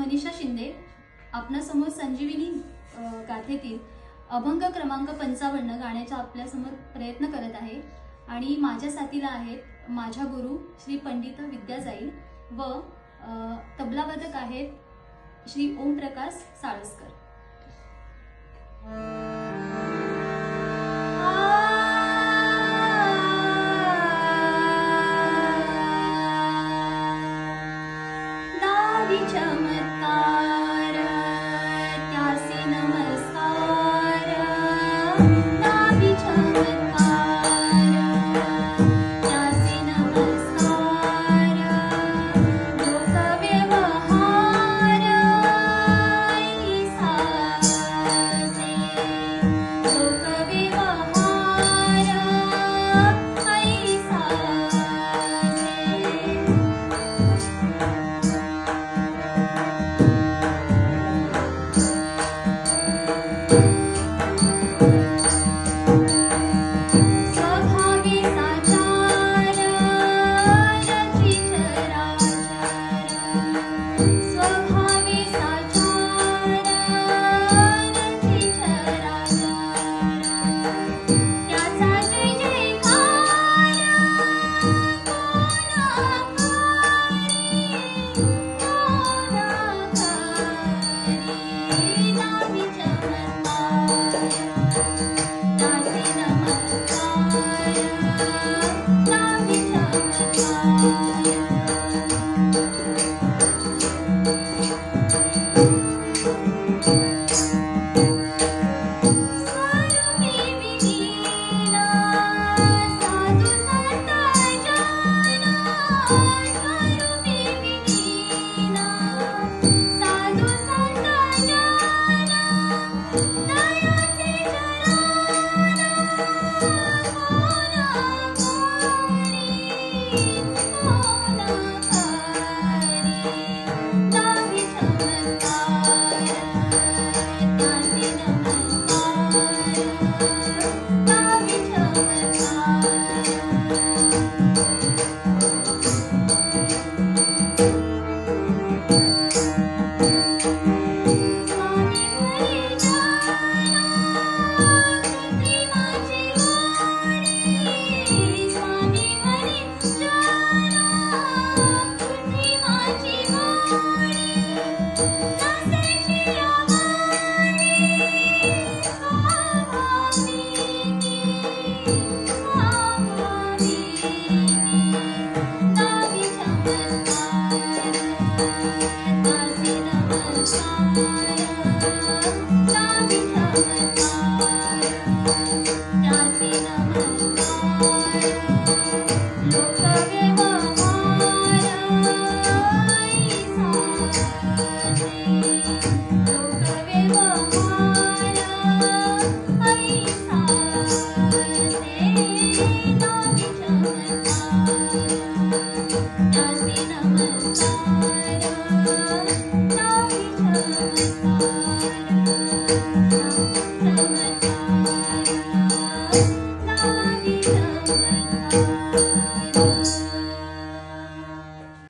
मनीषा शिंदे आपणासमोर संजीविनी गाथेतील अभंग क्रमांक पंचावन्न गाण्याचा आपल्यासमोर प्रयत्न करत आहे आणि माझ्या साथीला आहेत माझ्या गुरु श्री पंडित विद्याजाई व तबलावादक आहेत Shri Omprakash Salaskar Chama. thank you Thanks.